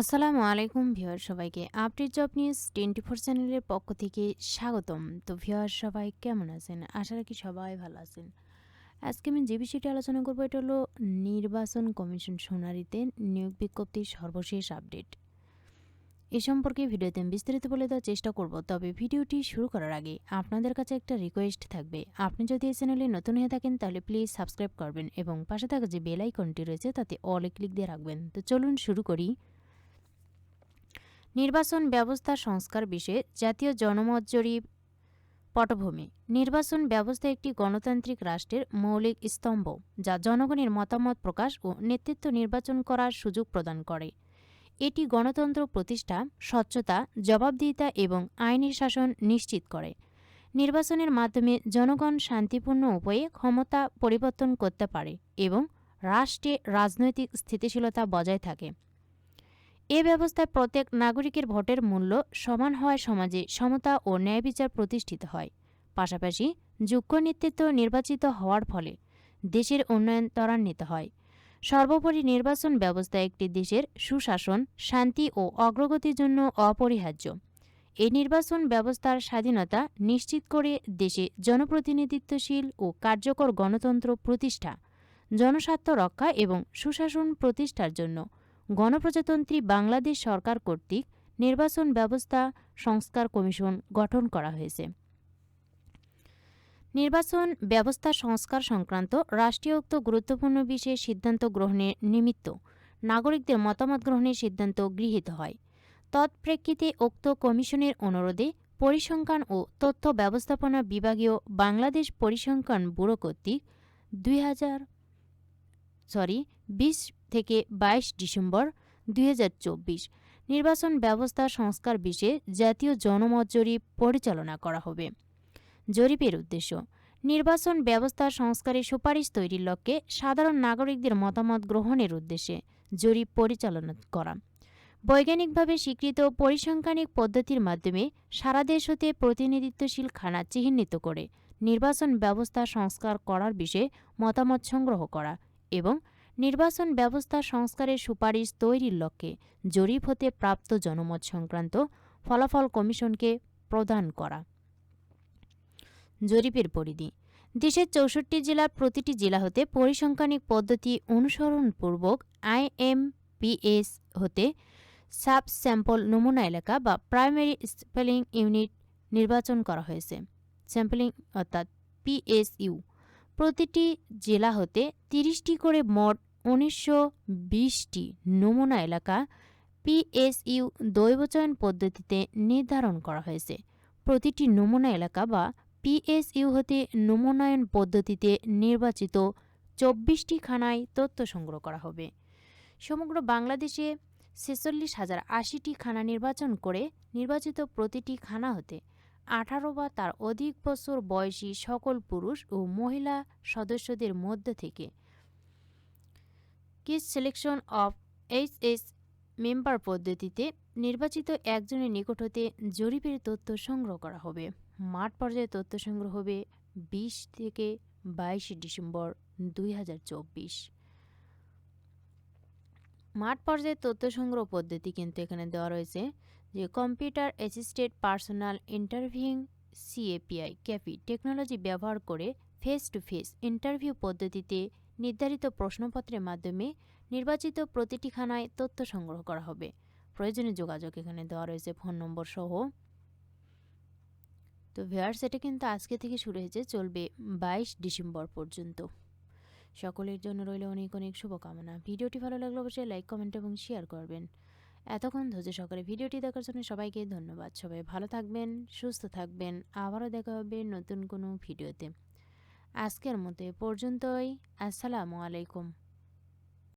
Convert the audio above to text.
আসসালামু আলাইকুম ভিউয়ার সবাইকে। Update job news twenty four চ্যানেলের পক্ষ থেকে স্বাগতম। তো ভিউয়ার সবাই কেমন আছেন? আশা রাখি সবাই ভালো আছেন। আজকে আমি যে বিষয়টি আলোচনা করব, এটা হলো নির্বাচন কমিশন সোনারিতে নিয়োগ বিজ্ঞপ্তির সর্বশেষ আপডেট। এ সম্পর্কে ভিডিওতে আমি বিস্তারিত বলে দেওয়ার চেষ্টা করব, তবে ভিডিওটি শুরু করার আগে আপনাদের কাছে একটা রিকোয়েস্ট থাকবে। আপনি যদি এই চ্যানেলে নতুন হয়ে থাকেন, তাহলে প্লিজ সাবস্ক্রাইব করবেন এবং পাশে থাকা যে বেল আইকনটি রয়েছে, তাতে অলে ক্লিক দিয়ে রাখবেন। তো চলুন শুরু করি। নির্বাচন ব্যবস্থা সংস্কার বিষয়ে জাতীয় জনমত জরিপ পটভূমি। নির্বাচন ব্যবস্থা একটি গণতান্ত্রিক রাষ্ট্রের মৌলিক স্তম্ভ, যা জনগণের মতামত প্রকাশ ও নেতৃত্ব নির্বাচন করার সুযোগ প্রদান করে। এটি গণতন্ত্র প্রতিষ্ঠা, স্বচ্ছতা, জবাবদিহিতা এবং আইনি শাসন নিশ্চিত করে। নির্বাচনের মাধ্যমে জনগণ শান্তিপূর্ণ উপায়ে ক্ষমতা পরিবর্তন করতে পারে এবং রাষ্ট্রে রাজনৈতিক স্থিতিশীলতা বজায় থাকে। এ ব্যবস্থায় প্রত্যেক নাগরিকের ভোটের মূল্য সমান হওয়ায় সমাজে সমতা ও ন্যায় বিচার প্রতিষ্ঠিত হয়। পাশাপাশি যোগ্য নেতৃত্ব নির্বাচিত হওয়ার ফলে দেশের উন্নয়ন ত্বরান্বিত হয়। সর্বোপরি নির্বাচন ব্যবস্থা একটি দেশের সুশাসন, শান্তি ও অগ্রগতির জন্য অপরিহার্য। এই নির্বাচন ব্যবস্থার স্বাধীনতা নিশ্চিত করে দেশে জনপ্রতিনিধিত্বশীল ও কার্যকর গণতন্ত্র প্রতিষ্ঠা, জনস্বার্থ রক্ষা এবং সুশাসন প্রতিষ্ঠার জন্য গণপ্রজাতন্ত্রী বাংলাদেশ সরকার কর্তৃক নির্বাচন ব্যবস্থা সংস্কার কমিশন গঠন করা হয়েছে। নির্বাচন ব্যবস্থা সংস্কার সংক্রান্ত রাষ্ট্রীয় উক্ত গুরুত্বপূর্ণ বিষয়ে সিদ্ধান্ত গ্রহণের নিমিত্ত নাগরিকদের মতামত গ্রহণের সিদ্ধান্ত গৃহীত হয়। তৎপ্রেক্ষিতে উক্ত কমিশনের অনুরোধে পরিসংখ্যান ও তথ্য ব্যবস্থাপনা বিভাগীয় বাংলাদেশ পরিসংখ্যান ব্যুরো কর্তৃক দুই হাজার সরি, বিশ থেকে বাইশ ডিসেম্বর দুই হাজার চব্বিশ। নির্বাচন ব্যবস্থা সংস্কার বিষয়ে জাতীয় জনমত জরিপ পরিচালনা করা হবে। জরিপের উদ্দেশ্য, নির্বাচন ব্যবস্থা সংস্কারের সুপারিশ তৈরির লক্ষ্যে সাধারণ নাগরিকদের মতামত গ্রহণের উদ্দেশ্যে জরিপ পরিচালনা করা। বৈজ্ঞানিকভাবে স্বীকৃত পরিসংখ্যানিক পদ্ধতির মাধ্যমে সারা দেশ হতে প্রতিনিধিত্বশীল খানা চিহ্নিত করে নির্বাচন ব্যবস্থা সংস্কার করার বিষয়ে মতামত সংগ্রহ করা। এবং নির্বাচন ব্যবস্থা সংস্কারের সুপারিশ তৈরির লক্ষ্যে জরিপ হতে প্রাপ্ত জনমত সংক্রান্ত ফলাফল কমিশনকে প্রদান করা। জরিপের পরিধি, দেশের চৌষট্টি জেলার প্রতিটি জেলা হতে পরিসংখ্যানিক পদ্ধতি অনুসরণপূর্বক আইএমপিএস হতে সাব স্যাম্পল নমুনা এলাকা বা প্রাইমারি স্পেলিং ইউনিট নির্বাচন করা হয়েছে। স্যাম্পলিং অর্থাৎ পিএসইউ। প্রতিটি জেলা হতে তিরিশটি করে মোট উনিশশো বিশটি নমুনা এলাকা পিএসইউ দৈবচয়ন পদ্ধতিতে নির্ধারণ করা হয়েছে। প্রতিটি নমুনা এলাকা বা পিএসইউ হতে নমুনায়ন পদ্ধতিতে নির্বাচিত চব্বিশটি খানায় তথ্য সংগ্রহ করা হবে। সমগ্র বাংলাদেশে ছেচল্লিশ হাজার আশিটি খানা নির্বাচন করে নির্বাচিত প্রতিটি খানা হতে আঠারো বা তার অধিক বছর বয়সী সকল পুরুষ ও মহিলা সদস্যদের মধ্য থেকে kiss selection of H S member পদ্ধতিতে নির্বাচিত একজনের নিকট হতে জরিপের তথ্য সংগ্রহ করা হবে। মাঠ পর্যায়ে তথ্য সংগ্রহ হবে বিশ থেকে বাইশে ডিসেম্বর দুই হাজার চব্বিশ। মাঠ পর্যায়ে তথ্য সংগ্রহ পদ্ধতি কিন্তু এখানে দেওয়া রয়েছে যে computer assisted personal interviewing CAPI CAPI technology ব্যবহার করে ফেস টু ফেস ইন্টারভিউ পদ্ধতিতে নির্ধারিত প্রশ্নপত্রের মাধ্যমে নির্বাচিত প্রতিটি খানায় তথ্য সংগ্রহ করা হবে। প্রয়োজনীয় যোগাযোগ এখানে দেওয়া রয়েছে ফোন নম্বর সহ। তো ভেয়ার সেটা কিন্তু আজকে থেকে শুরু হয়েছে, চলবে বাইশ ডিসেম্বর পর্যন্ত। সকলের জন্য রইল অনেক অনেক শুভকামনা। ভিডিওটি ভালো লাগলে অবশ্যই লাইক কমেন্ট এবং শেয়ার করবেন। এতক্ষণ ধৈর্য সকালে ভিডিওটি দেখার জন্য সবাইকে ধন্যবাদ। সবাই ভালো থাকবেন, সুস্থ থাকবেন। আবারও দেখা হবে নতুন কোনো ভিডিওতে। আজকের মতো পর্যন্তই। আসসালামু আলাইকুম।